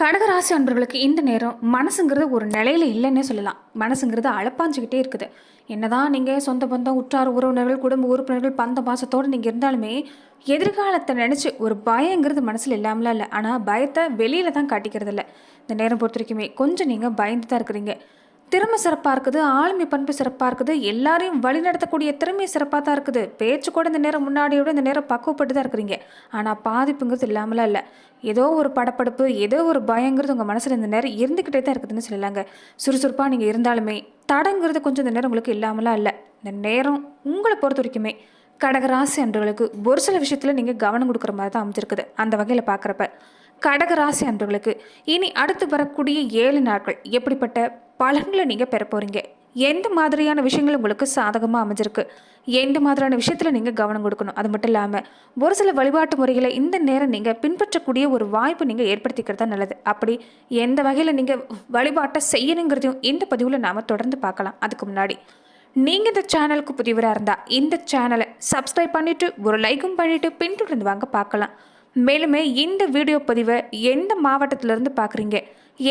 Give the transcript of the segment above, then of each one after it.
கடகராசி அன்பர்களுக்கு இந்த நேரம் மனசுங்கிறது ஒரு நிலையில இல்லைன்னே சொல்லலாம். மனசுங்கிறது அழப்பாஞ்சிக்கிட்டே இருக்குது. என்னதான் நீங்கள் சொந்த பந்தம் உற்றார் உறவினர்கள் குடும்ப உறுப்பினர்கள் பந்த பாசத்தோடு நீங்கள் இருந்தாலுமே எதிர்காலத்தை நினச்சி ஒரு பயங்கிறது மனசில் இல்லாமலாம் இல்லை. ஆனால் பயத்தை வெளியில் தான் காட்டிக்கிறது இல்லை இந்த நேரம் பொறுத்த வரைக்குமே கொஞ்சம் நீங்கள் பயந்து தான் இருக்கிறீங்க. திறமை சிறப்பாக இருக்குது ஆளுமை பண்பு சிறப்பாக இருக்குது எல்லாரையும் வழிநடத்தக்கூடிய திறமை சிறப்பாக தான் இருக்குது. பேச்சு கூட இந்த நேரம் முன்னாடியோட இந்த நேரம் பக்குவப்பட்டு தான் இருக்கிறீங்க. ஆனால் பாதிப்புங்கிறது இல்லாமலாம் இல்லை. ஏதோ ஒரு படப்படுப்பு ஏதோ ஒரு பயங்கிறது உங்கள் மனசில் இந்த நேரம் இருந்துக்கிட்டே தான் இருக்குதுன்னு சொல்லலாங்க. சுறுசுறுப்பாக நீங்கள் இருந்தாலுமே தடங்கிறது கொஞ்சம் இந்த நேரம் உங்களுக்கு இல்லாமலாம் இல்லை. இந்த நேரம் உங்களை பொறுத்த வரைக்குமே கடகராசி அன்றவர்களுக்கு ஒரு சில விஷயத்தில் நீங்கள் கவனம் கொடுக்குற மாதிரி தான் அமைஞ்சிருக்குது. அந்த வகையில் பார்க்குறப்ப கடகராசி அன்பர்களுக்கு. இனி அடுத்து வரக்கூடிய ஏழு நாட்கள் எப்படிப்பட்ட பலன்களை நீங்கள் பெற போகிறீங்க எந்த மாதிரியான விஷயங்கள் உங்களுக்கு சாதகமாக அமைஞ்சிருக்கு? எந்த மாதிரியான விஷயத்தில் நீங்கள் கவனம் கொடுக்கணும்? அது மட்டும் இல்லாமல் ஒரு சில வழிபாட்டு முறைகளை இந்த நேரம் நீங்கள் பின்பற்றக்கூடிய ஒரு வாய்ப்பு நீங்கள் ஏற்படுத்திக்கிறது தான் நல்லது. அப்படி எந்த வகையில் நீங்கள் வழிபாட்டை செய்யணுங்கிறதையும் இந்த பதிவில் நாம் தொடர்ந்து பார்க்கலாம். அதுக்கு முன்னாடி நீங்கள் இந்த சேனலுக்கு புதியவராக இருந்தால் இந்த சேனலை சப்ஸ்கிரைப் பண்ணிவிட்டு ஒரு லைக்கும் பண்ணிவிட்டு பின்தொடர்ந்து வாங்க பார்க்கலாம். மேலுமே இந்த வீடியோ பதிவை எந்த மாவட்டத்திலேருந்து பார்க்குறீங்க?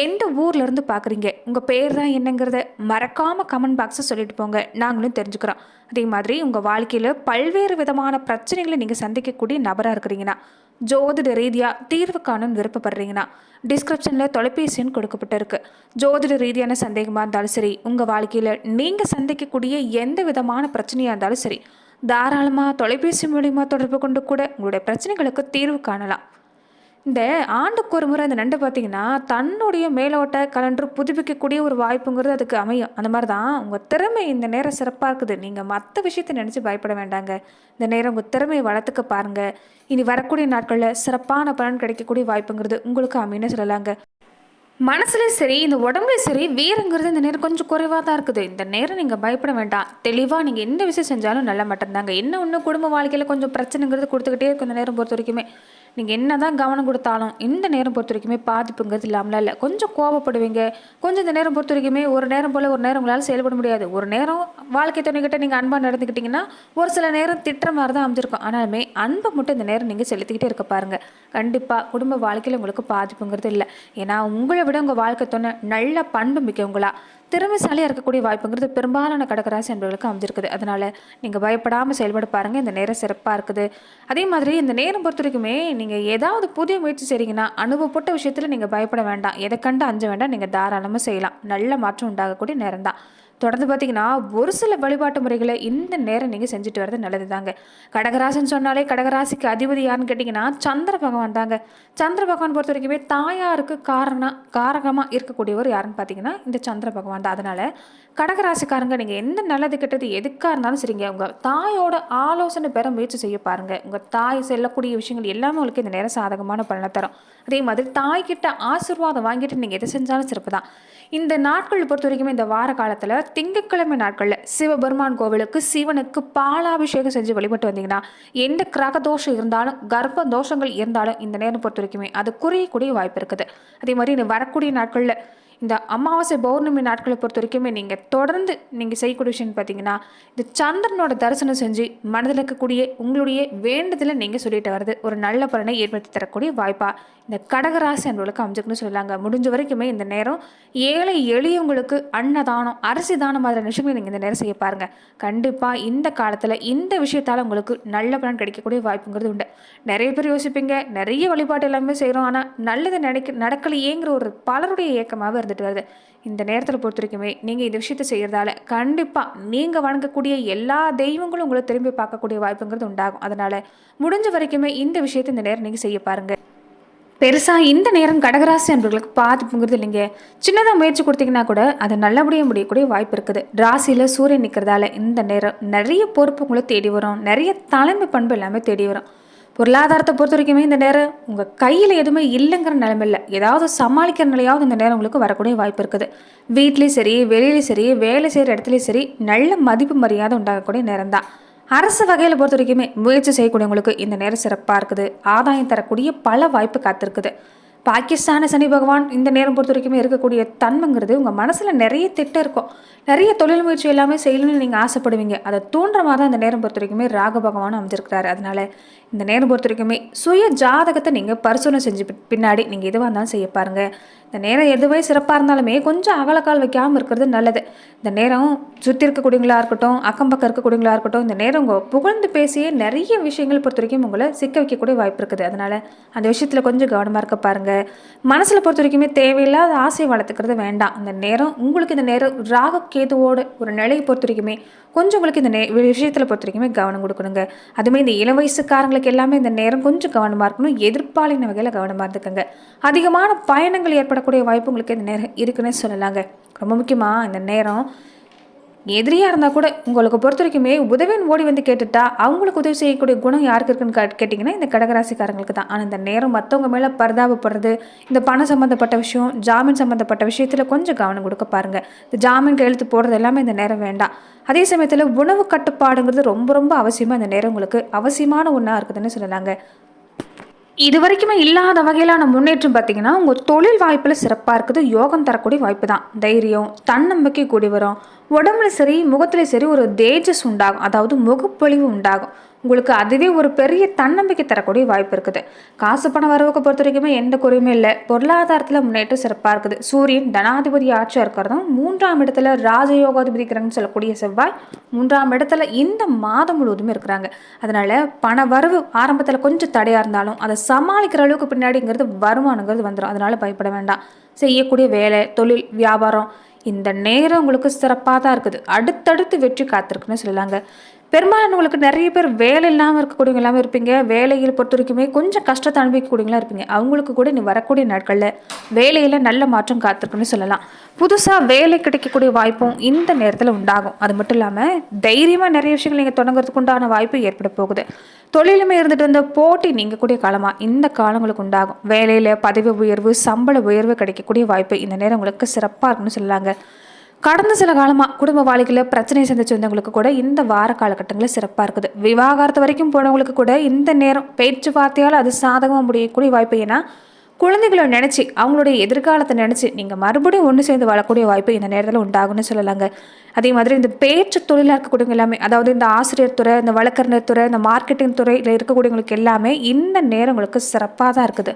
எந்த ஊர்லேருந்து பார்க்குறீங்க? உங்கள் பேர் தான் என்னங்கிறத மறக்காமல் கமெண்ட் பாக்ஸை சொல்லிட்டு போங்க. நாங்களும் தெரிஞ்சுக்கிறோம். அதே மாதிரி உங்கள் வாழ்க்கையில் பல்வேறு விதமான பிரச்சனைகளை நீங்கள் சந்திக்கக்கூடிய நபராக இருக்கிறீங்கன்னா ஜோதிட ரீதியாக தீர்வு காணணும்னு விருப்பப்படுறீங்கன்னா டிஸ்கிரிப்ஷனில் தொலைபேசி எண் கொடுக்கப்பட்டிருக்கு. ஜோதிட ரீதியான சந்தேகமாக இருந்தாலும் சரி உங்கள் வாழ்க்கையில் நீங்கள் சந்திக்கக்கூடிய எந்த விதமான பிரச்சனையாக இருந்தாலும் சரி தாராளமாக தொலைபேசி மூலிமா தொடர்பு கொண்டு கூட உங்களுடைய பிரச்சனைகளுக்கு தீர்வு காணலாம். இந்த ஆண்டுக்கு ஒரு முறை அந்த நண்டு பார்த்தீங்கன்னா தன்னுடைய மேலோட்ட கலண்டர் புதுப்பிக்கக்கூடிய ஒரு வாய்ப்புங்கிறது அதுக்கு அமையும். அந்த மாதிரி தான் உங்கள் திறமை இந்த நேரம் சிறப்பாக இருக்குது. நீங்கள் மற்ற விஷயத்தை நினச்சி பயப்பட வேண்டாங்க. இந்த நேரம் உங்கள் திறமையை வளர்த்துக்க பாருங்கள் இனி வரக்கூடிய நாட்களில் சிறப்பான பலன் கிடைக்கக்கூடிய வாய்ப்புங்கிறது உங்களுக்கு அமைன்னு சொல்லலாங்க. மனசுலேயும் சரி இந்த உடம்புலையும் சரி வீரங்கிறது இந்த நேரம் கொஞ்சம் குறைவாக தான் இருக்குது. இந்த நேரம் நீங்கள் பயப்பட வேண்டாம். தெளிவாக நீங்கள் எந்த விஷயம் செஞ்சாலும் நல்ல மட்டும்தாங்க. என்ன ஒன்று குடும்ப வாழ்க்கையில் கொஞ்சம் பிரச்சனைங்கிறது கொடுத்துக்கிட்டே இருக்கும் இந்த நேரம் பொறுத்த வரைக்குமே. நீங்கள் என்ன தான் கவனம் கொடுத்தாலும் இந்த நேரம் பொறுத்த வரைக்குமே பாதிப்புங்கிறது இல்லாமலாம் இல்லை. கொஞ்சம் கோவப்படுவீங்க. கொஞ்சம் இந்த நேரம் பொறுத்த வரைக்குமே ஒரு நேரம் போல் ஒரு நேரம் உங்களால் செயல்பட முடியாது. ஒரு நேரம் வாழ்க்கை துணைக்கிட்ட நீங்கள் அன்பாக நடந்துக்கிட்டிங்கன்னா ஒரு சில நேரம் திட்டுற மாதிரி தான் அமைஞ்சிருக்கும். ஆனாலுமே அன்பை மட்டும் இந்த நேரம் நீங்கள் செலுத்திக்கிட்டே இருக்க பாருங்கள் கண்டிப்பாக குடும்ப வாழ்க்கையில் உங்களுக்கு பாதிப்புங்கிறது இல்லை. ஏன்னா உங்களை விட உங்கள் வாழ்க்கை துணை நல்ல பண்பு மிக்கவங்களா. திறமைசாலியாக இருக்கக்கூடிய வாய்ப்புங்கிறது பெரும்பாலான கடகராசி என்பவர்களுக்கு அமைஞ்சிருக்குது. அதனால் நீங்கள் பயப்படாமல் செயல்பட பாருங்கள் இந்த நேரம் சிறப்பாக இருக்குது. அதே மாதிரி இந்த நேரம் பொறுத்த வரைக்குமே நீங்கள் ஏதாவது புதிய முயற்சி செய்கிறீங்கன்னா அனுபவப்பட்ட விஷயத்தில் நீங்கள் பயப்பட வேண்டாம். எதை கண்டு அஞ்ச வேண்டாம். நீங்கள் தாராளமாக செய்யலாம். நல்ல மாற்றம் உண்டாகக்கூடிய நேரம் தான் தொடர்ந்து பார்த்தீங்கன்னா ஒரு சில வழிபாட்டு முறைகளை இந்த நேரம் நீங்கள் செஞ்சுட்டு வரது நல்லது தாங்க கடகராசின்னு சொன்னாலே கடகராசிக்கு அதிபதி யாருன்னு கேட்டிங்கன்னா சந்திர பகவான் தாங்க. சந்திர பகவான் பொறுத்த வரைக்குமே தாயாருக்கு காரணம் காரகமாக இருக்கக்கூடியவர் யாருன்னு பார்த்தீங்கன்னா இந்த சந்திர பகவான் தான். அதனால் கடகராசிக்காரங்க நீங்கள் எந்த நல்லது கெட்டது எதுக்காக இருந்தாலும் சரிங்க. உங்கள் தாயோட ஆலோசனை பெற முயற்சி செய்ய பாருங்கள் உங்கள் தாய் செல்லக்கூடிய விஷயங்கள் எல்லாமே உங்களுக்கு இந்த நேரம் சாதகமான பலனை தரும். அதே மாதிரி தாய்கிட்ட ஆசிர்வாதம் வாங்கிட்டு நீங்கள் எதை செஞ்சாலும் சிறப்பு தான். இந்த நாட்கள் பொறுத்த வரைக்குமே இந்த வார காலத்தில் திங்கட்கிழமை நாட்களில் சிவபெருமான் கோவிலுக்கு சிவனுக்கு பாலாபிஷேகம் செஞ்சு வழிபட்டு வந்தீங்கன்னா எந்த கிரக தோஷம் இருந்தாலும் கர்ப்ப தோஷங்கள் இருந்தாலும் இந்த நேரம் பொறுத்த வரைக்குமே அது குறையக்கூடிய வாய்ப்பு இருக்குது. அதே மாதிரி இந்த வரக்கூடிய நாட்களில் இந்த அமாவாசை பௌர்ணமி நாட்களை பொறுத்த வரைக்குமே நீங்கள் தொடர்ந்து நீங்கள் செய்யக்கூடிய விஷயம் பார்த்தீங்கன்னா இந்த சந்திரனோட தரிசனம் செஞ்சு மனதில் இருக்கக்கூடிய உங்களுடைய வேண்டுதலை நீங்கள் சொல்லிட்டு வர்றது ஒரு நல்ல பலனை ஏற்படுத்தி தரக்கூடிய வாய்ப்பாக இந்த கடகராசி அன்பர்களுக்கு அமைஞ்சுக்குன்னு சொல்லலாங்க முடிஞ்ச வரைக்குமே இந்த நேரம் ஏழை எளியவங்களுக்கு அன்னதானம் அரிசி தானம் மாதிரியான விஷயங்களை நீங்கள் இந்த நேரம் செய்ய பாருங்கள் கண்டிப்பாக இந்த காலத்தில் இந்த விஷயத்தால் உங்களுக்கு நல்ல பலன் கிடைக்கக்கூடிய வாய்ப்புங்கிறது உண்டு. நிறைய பேர் யோசிப்பீங்க நிறைய வழிபாட்டு எல்லாமே செய்கிறோம் ஆனால் நல்லது நினைக்க நடக்கலையேங்கிற ஒரு பலருடைய இயக்கமாக இருந்துட்டு வருது. இந்த நேரத்தில் பொறுத்த வரைக்குமே நீங்கள் இந்த விஷயத்தை செய்கிறதால கண்டிப்பாக நீங்கள் வணங்கக்கூடிய எல்லா தெய்வங்களும் உங்களை திரும்பி பார்க்கக்கூடிய வாய்ப்புங்கிறது உண்டாகும். அதனால் முடிஞ்ச வரைக்குமே இந்த விஷயத்தை இந்த நேரம் நீங்கள் செய்ய பாருங்கள் பெருசாக இந்த நேரம் கடகராசி அன்பர்களுக்கு பாதிப்புங்கிறது இல்லைங்க. சின்னதாக முயற்சி கொடுத்தீங்கன்னா கூட அது நல்லபடியாக முடியக்கூடிய வாய்ப்பு இருக்குது. ராசியில் சூரியன் நிற்கிறதால இந்த நேரம் நிறைய பொறுப்பு உங்களை தேடி வரும். நிறைய தலைமை பண்பு எல்லாமே தேடி வரும். பொருளாதாரத்தை பொறுத்த வரைக்குமே இந்த நேரம் உங்கள் கையில் எதுவுமே இல்லைங்கிற நிலமில்ல இல்லை. ஏதாவது சமாளிக்கிற நிலையாவது இந்த நேரம் உங்களுக்கு வரக்கூடிய வாய்ப்பு இருக்குது. வீட்லேயும் சரி வெளியிலையும் சரி வேலை செய்கிற இடத்துலையும் சரி நல்ல மதிப்பு மரியாதை உண்டாகக்கூடிய நேரம் தான் அரசு வகையில் பொறுத்த வரைக்குமே முயற்சி செய்யக்கூடியவங்களுக்கு இந்த நேரம் சிறப்பாக இருக்குது. ஆதாயம் தரக்கூடிய பல வாய்ப்பு காத்திருக்குது. பாகிஸ்தான சனி பகவான் இந்த நேரம் பொறுத்த வரைக்குமே இருக்கக்கூடிய தன்மைங்கிறது உங்கள் மனசில் நிறைய திட்டம் இருக்கும். நிறைய தொழில் முயற்சி எல்லாமே செய்யணும்னு நீங்கள் ஆசைப்படுவீங்க. அதை தூண்டுற மாதிரி தான் இந்த நேரம் பொறுத்த வரைக்குமே ராக பகவானும் அமைஞ்சிருக்கிறாரு. அதனால் இந்த நேரம் பொறுத்த வரைக்குமே சுய ஜாதகத்தை நீங்கள் பரிசோதனை செஞ்சு பின்னாடி நீங்கள் எதுவாக இருந்தாலும் செய்ய பாருங்கள் இந்த நேரம் எதுவே சிறப்பாக இருந்தாலுமே கொஞ்சம் அகலக்கால் வைக்காமல் இருக்கிறது நல்லது. இந்த நேரம் சுற்றி இருக்கக்கூடியவங்களா இருக்கட்டும் அக்கம் பக்கம் இருக்கக்கூடியவங்களா இருக்கட்டும் இந்த நேரம் உங்கள் புகழ்ந்து பேசியே நிறைய விஷயங்கள் பொறுத்த வரைக்கும் உங்களை சிக்க வைக்கக்கூடிய வாய்ப்பு இருக்குது. அதனால் அந்த விஷயத்தில் கொஞ்சம் கவனமாக இருக்க பாருங்கள் மனசில் பொறுத்த வரைக்குமே தேவையில்லாத ஆசையை வளர்த்துக்கிறது வேண்டாம். இந்த நேரம் உங்களுக்கு இந்த நேரம் ராக கேதுவோட ஒரு நிலையை பொறுத்த வரைக்குமே கொஞ்சம் உங்களுக்கு இந்த நே விஷயத்தில் பொறுத்த வரைக்குமே கவனம் கொடுக்கணுங்க. அதுமாதிரி இந்த இளம் வயசுக்காரங்களுக்கு எல்லாமே இந்த நேரம் கொஞ்சம் கவனமாக இருக்கணும். எதிர்ப்பாளின வகையில் கவனமாக இருந்துக்கோங்க. அதிகமான பயணங்கள் ஏற்படக்கூடிய வாய்ப்பு உங்களுக்கு இந்த நேரம் இருக்குன்னே சொல்லலாங்க. ரொம்ப முக்கியமாக இந்த நேரம் எதிரியாக இருந்தால் கூட உங்களுக்கு பொறுத்த வரைக்குமே உதவின்னு ஓடி வந்து கேட்டுட்டா அவங்களுக்கு உதவி செய்யக்கூடிய குணம் யாருக்கு இருக்குன்னு கே- கேட்டிங்கன்னா இந்த கடகராசிக்காரங்களுக்கு தான். ஆனால் இந்த நேரம் மற்றவங்க மேலே பரிதாபப்படுறது இந்த பணம் சம்மந்தப்பட்ட விஷயம் ஜாமீன் சம்மந்தப்பட்ட விஷயத்தில் கொஞ்சம் கவனம் கொடுக்க பாருங்கள் இந்த ஜாமீன் கையெழுத்து போடுறது எல்லாமே இந்த நேரம் வேண்டாம். அதே சமயத்தில் உணவு கட்டுப்பாடுங்கிறது ரொம்ப ரொம்ப அவசியமாக இந்த நேரம் உங்களுக்கு அவசியமான ஒன்றா இருக்குதுன்னு சொல்லலாங்க. இது வரைக்குமே இல்லாத வகையிலான முன்னேற்றம் பார்த்தீங்கன்னா உங்கள் தொழில் வாய்ப்பில் சிறப்பாக இருக்குது. யோகம் தரக்கூடிய வாய்ப்பு தான். தைரியம் தன்னம்பிக்கை கூடி வரும் உடம்புல சரி முகத்துல சரி ஒரு தேஜஸ் உண்டாகும். அதாவது முகப்பொழிவு உண்டாகும். உங்களுக்கு அதுவே ஒரு பெரிய தன்னம்பிக்கை தரக்கூடிய வாய்ப்பு இருக்குது. காசு பண வரவுக்கு பொறுத்த வரைக்குமே எந்த குறையுமே இல்லை. பொருளாதாரத்தில் முன்னேற்றம் சிறப்பாக இருக்குது. சூரியன் தனாதிபதி ஆட்சியாக இருக்கிறதும் மூன்றாம் இடத்துல ராஜயோகாதிபதி கிரகம்னு சொல்லக்கூடிய செவ்வாய் மூன்றாம் இடத்துல இந்த மாதம் முழுவதுமே இருக்கிறாங்க. அதனால பண வரவு ஆரம்பத்தில் கொஞ்சம் தடையாக இருந்தாலும் அதை சமாளிக்கிற அளவுக்கு பின்னாடிங்கிறது வருமானங்கிறது வந்துடும் அதனால பயப்பட வேண்டாம். செய்யக்கூடிய வேலை தொழில் வியாபாரம் இந்த நேரம் உங்களுக்கு சிறப்பாக தான் இருக்குது. அடுத்தடுத்து வெற்றி காத்திருக்குன்னு சொல்லலாங்க. பெரும்பாலானவங்களுக்கு நிறைய பேர் வேலை இல்லாமல் இருக்கக்கூடியவங்க இல்லாமல் இருப்பீங்க. வேலையில் பொறுத்த வரைக்குமே கொஞ்சம் கஷ்டத்தை அனுபவிக்கக்கூடியவங்களாம் இருப்பீங்க. அவங்களுக்கு கூட நீ வரக்கூடிய நாட்களில் வேலையில் நல்ல மாற்றம் காத்திருக்குன்னு சொல்லலாம். புதுசாக வேலை கிடைக்கக்கூடிய வாய்ப்பும் இந்த நேரத்தில் உண்டாகும். அது மட்டும் இல்லாமல் தைரியமாக நிறைய விஷயங்கள் நீங்கள் தொடங்குறதுக்கு உண்டான வாய்ப்பு ஏற்பட போகுது. தொழிலுமே இருந்துட்டு இருந்த போட்டி நீங்கக்கூடிய காலமாக இந்த காலங்களுக்கு உண்டாகும். வேலையில் பதவி உயர்வு சம்பள உயர்வு கிடைக்கக்கூடிய வாய்ப்பு இந்த நேரம் உங்களுக்கு சிறப்பாக இருக்குன்னு சொல்லலாங்க. கடந்த சில காலமாக குடும்ப வாழ்க்கையில் பிரச்சனை சந்திச்சு வந்தவங்களுக்கு கூட இந்த வார காலகட்டங்களில் சிறப்பாக இருக்குது. விவாகரத்து வரைக்கும் போனவங்களுக்கு கூட இந்த நேரம் பேச்சுவார்த்தையால் அது சாதகமாக முடியக்கூடிய வாய்ப்பு ஏன்னா குழந்தைகளை நினச்சி அவங்களுடைய எதிர்காலத்தை நினச்சி நீங்கள் மறுபடியும் ஒன்று சேர்ந்து வாழக்கூடிய வாய்ப்பு இந்த நேரத்தில் உண்டாகும்னு சொல்லலாங்க. அதே மாதிரி இந்த பேச்சு தொழிலாக இருக்கக்கூடியவங்க எல்லாமே அதாவது இந்த ஆசிரியர் துறை இந்த வழக்கறிஞர் துறை இந்த மார்க்கெட்டிங் துறையில் இருக்கக்கூடியவங்களுக்கு எல்லாமே இந்த நேரம் உங்களுக்கு சிறப்பாக தான் இருக்குது.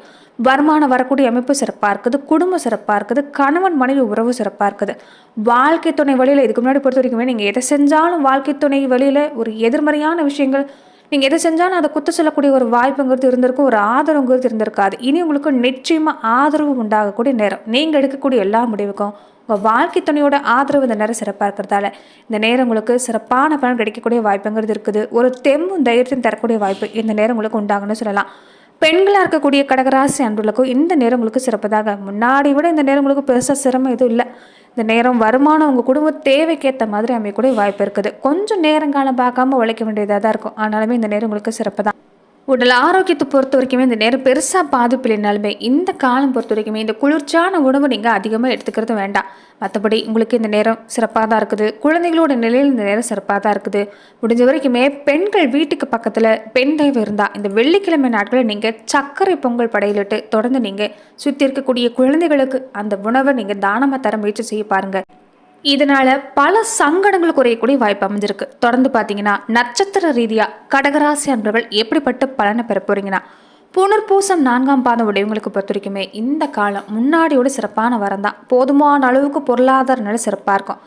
வருமானம் வரக்கூடிய அமைப்பு சிறப்பாக இருக்குது குடும்பம் சிறப்பாக இருக்குது கணவன் மனைவி உறவு சிறப்பாக இருக்குது. வாழ்க்கை துணை வழியில் இதுக்கு முன்னாடி பொறுத்த வரைக்குமே நீங்கள் எதை செஞ்சாலும் வாழ்க்கை துணை வழியில் ஒரு எதிர்மறையான விஷயங்கள் நீங்கள் எதை செஞ்சாலும் அதை குத்த சொல்லக்கூடிய ஒரு வாய்ப்புங்கிறது இருந்திருக்கும் ஒரு ஆதரவுங்கிறது இருந்திருக்காது. இனி உங்களுக்கு நிச்சயமாக ஆதரவு உண்டாகக்கூடிய நேரம். நீங்கள் எடுக்கக்கூடிய எல்லா முடிவுக்கும் உங்கள் வாழ்க்கை துணையோட ஆதரவு இந்த நேரம் சிறப்பாக இருக்கிறதால இந்த நேரம் உங்களுக்கு சிறப்பான பலன் கிடைக்கக்கூடிய வாய்ப்புங்கிறது இருக்குது. ஒரு தெம்பும் தைரியத்தையும் தரக்கூடிய வாய்ப்பு இந்த நேரம் உங்களுக்கு உண்டாகும்னு சொல்லலாம். பெண்களாக இருக்கக்கூடிய கடகராசி அன்புகளுக்கும் இந்த நேரம் உங்களுக்கு சிறப்பதாக. முன்னாடி விட இந்த நேரம் உங்களுக்கு பெருசாக சிரமம் எதுவும் இல்லை. இந்த நேரம் வருமானம் உங்கள் குடும்ப தேவைக்கேற்ற மாதிரி அமையக்கூடிய வாய்ப்பு இருக்குது. கொஞ்சம் நேரங்காலம் பார்க்காம உழைக்க வேண்டியதாக தான் இருக்கும். ஆனாலுமே இந்த நேரம் உங்களுக்கு சிறப்பு தான் உடல் ஆரோக்கியத்தை பொறுத்த வரைக்குமே இந்த நேரம் பெருசாக பாதிப்பு இல்லைனாலுமே இந்த காலம் பொறுத்த வரைக்குமே இந்த குளிர்ச்சியான உணவு நீங்கள் அதிகமாக எடுத்துக்கிறது வேண்டாம். மற்றபடி உங்களுக்கு இந்த நேரம் சிறப்பாக தான் இருக்குது. குழந்தைகளோட நிலையில் இந்த நேரம் சிறப்பாக தான் இருக்குது. முடிஞ்ச வரைக்குமே பெண்கள் வீட்டுக்கு பக்கத்தில் பெண் தெய்வம் இருந்தால் இந்த வெள்ளிக்கிழமை நாட்களில் நீங்கள் சர்க்கரை பொங்கல் படையிலிட்டு தொடர்ந்து நீங்கள் சுற்றி இருக்கக்கூடிய குழந்தைகளுக்கு அந்த உணவை நீங்கள் தானமாக தர முயற்சி செய்ய பாருங்கள் இதனால பல சங்கடங்கள் குறையக்கூடிய வாய்ப்பு அமைஞ்சிருக்கு. தொடர்ந்து பார்த்தீங்கன்னா நட்சத்திர ரீதியாக கடகராசி அன்பர்கள் எப்படிப்பட்ட பலனை பெற போறீங்கன்னா புனர்பூசம் நான்காம் பாதம் உடையவங்களுக்கு பொறுத்த வரைக்குமே இந்த காலம் முன்னாடியோட சிறப்பான வரம் தான். போதுமான அளவுக்கு பொருளாதார நிலை சிறப்பாக இருக்கும்.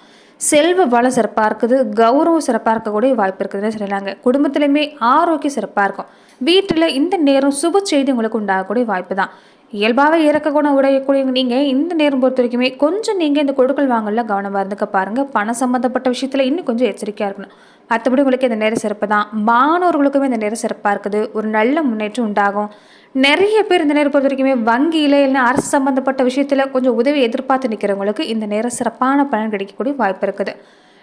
செல்வ வளம் சிறப்பாக இருக்குது கௌரவம் சிறப்பாக இருக்கக்கூடிய வாய்ப்பு இருக்குதுன்னு சொல்லலாங்க குடும்பத்துலேயுமே ஆரோக்கியம் சிறப்பாக இருக்கும். வீட்டில் இந்த நேரம் சுப செய்தி உங்களுக்கு உண்டாகக்கூடிய வாய்ப்பு தான். இயல்பாகவே இறக்க குணம் உடையக்கூடிய நீங்கள் இந்த நேரம் பொறுத்த வரைக்குமே கொஞ்சம் நீங்கள் இந்த கொடுக்கல் வாங்கல கவனமாக இருந்துக்க பாருங்கள் பணம் சம்மந்தப்பட்ட விஷயத்தில் இன்னும் கொஞ்சம் எச்சரிக்கையாக இருக்கணும். மற்றபடி உங்களுக்கு இந்த நேரம் சிறப்பு தான். மாணவர்களுக்குமே இந்த நேரம் சிறப்பாக இருக்குது. ஒரு நல்ல முன்னேற்றம் உண்டாகும். நிறைய பேர் இந்த நேரம் பொறுத்த வரைக்குமே வங்கியில் இல்லைன்னா அரசு சம்மந்தப்பட்ட விஷயத்தில் கொஞ்சம் உதவி எதிர்பார்த்து நிற்கிறவங்களுக்கு இந்த நேரம் சிறப்பான பலன் கிடைக்கக்கூடிய வாய்ப்பு இருக்குது.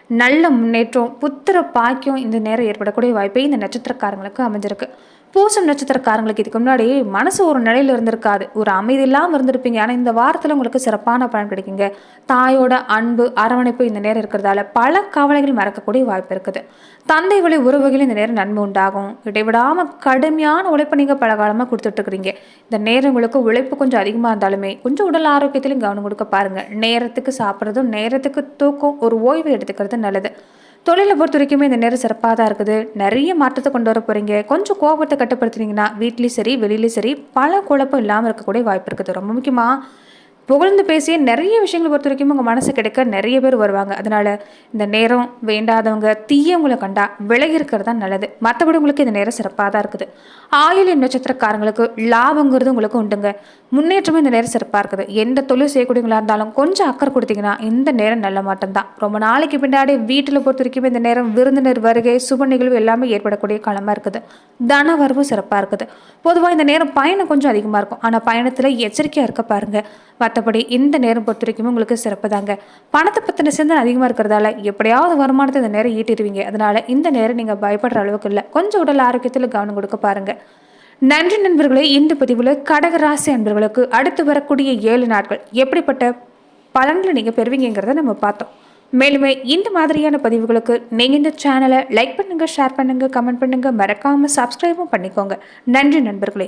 நல்ல முன்னேற்றம் புத்திர பாக்கியம் இந்த நேரம் ஏற்படக்கூடிய வாய்ப்பே இந்த நட்சத்திரக்காரங்களுக்கு அமைஞ்சிருக்கு. பூசம் நட்சத்திரக்காரங்களுக்கு இதுக்கு முன்னாடி மனசு ஒரு நிலையில் இருந்திருக்காது. ஒரு அமைதி இல்லாமல் இருந்திருப்பீங்க. ஆனால் இந்த வாரத்தில் உங்களுக்கு சிறப்பான பலன் கிடைக்குங்க. தாயோட அன்பு அரவணைப்பு இந்த நேரம் இருக்கிறதால பல கவலைகள் மறக்கக்கூடிய வாய்ப்பு இருக்குது. தந்தை வழி உறவுகள் இந்த நேரம் நன்மை உண்டாகும். இடைவிடாமல் கடுமையான உழைப்பை நீங்கள் பல காலமாக கொடுத்துட்ருக்குறீங்க இந்த நேரம் உங்களுக்கு உழைப்பு கொஞ்சம் அதிகமாக இருந்தாலுமே கொஞ்சம் உடல் ஆரோக்கியத்திலையும் கவனம் கொடுக்க பாருங்கள் நேரத்துக்கு சாப்பிட்றதும் நேரத்துக்கு தூக்கம் ஒரு ஓய்வு எடுத்துக்கிறது நல்லது. தொழிலை பொறுத்த வரைக்குமே இந்த நேரம் சிறப்பாக தான் இருக்குது. நிறைய மாற்றத்தை கொண்டு வர போகிறீங்க கொஞ்சம் கோபத்தை கட்டுப்படுத்துனீங்கன்னா வீட்லேயும் சரி வெளியிலையும் சரி பல குழப்பம் இல்லாமல் இருக்கக்கூடிய வாய்ப்பு இருக்குது. ரொம்ப முக்கியமாக புகழ்ந்து பேசிய நிறைய விஷயங்களை பொறுத்த வரைக்கும் உங்கள் மனசு கிடைக்க நிறைய பேர் வருவாங்க. அதனால் இந்த நேரம் வேண்டாதவங்க தீயவங்களை கண்டா விலகி இருக்கிறது தான் நல்லது. மற்றபடி உங்களுக்கு இந்த நேரம் சிறப்பாக தான் இருக்குது. ஆயுள் நட்சத்திரக்காரங்களுக்கு லாபங்கிறது உங்களுக்கு உண்டுங்க. முன்னேற்றமும் இந்த நேரம் சிறப்பாக இருக்குது. எந்த தொழில் செய்யக்கூடியவங்களா இருந்தாலும் கொஞ்சம் அக்கறை கொடுத்தீங்கன்னா இந்த நேரம் நல்ல மாட்டம்தான் ரொம்ப நாளைக்கு பின்னாடி வீட்டில் பொறுத்த வரைக்கும் இந்த நேரம் விருந்தினர் வருகை சுப நிகழ்வு எல்லாமே ஏற்படக்கூடிய காலமாக இருக்குது. தன வரவும் சிறப்பாக இருக்குது. பொதுவாக இந்த நேரம் பயணம் கொஞ்சம் அதிகமாக இருக்கும். ஆனால் பயணத்தில் எச்சரிக்கையாக இருக்க பாருங்கள் மற்றபடி இந்த நேரம் பொறுத்த வரைக்கும் உங்களுக்கு சிறப்பு தாங்க பணத்தை பற்றின சிந்தனை அதிகமாக இருக்கிறதால எப்படியாவது வருமானத்தை இந்த நேரம் ஈட்டிடுவீங்க. அதனால இந்த நேரம் நீங்கள் பயப்படுற அளவுக்கு இல்லை. கொஞ்சம் உடல் ஆரோக்கியத்தில் கவனம் கொடுக்க பாருங்கள் நன்றி நண்பர்களே இந்த பதிவில் கடகராசி அன்பர்களுக்கு அடுத்து வரக்கூடிய ஏழு நாட்கள் எப்படிப்பட்ட பலன்களை நீங்கள் பெறுவீங்கிறத நம்ம பார்த்தோம். மேலுமே இந்த மாதிரியான பதிவுகளுக்கு நீங்கள் இந்த சேனலை லைக் பண்ணுங்கள் ஷேர் பண்ணுங்கள் கமெண்ட் பண்ணுங்கள் மறக்காமல் சப்ஸ்கிரைபும் பண்ணிக்கோங்க. நன்றி நண்பர்களே.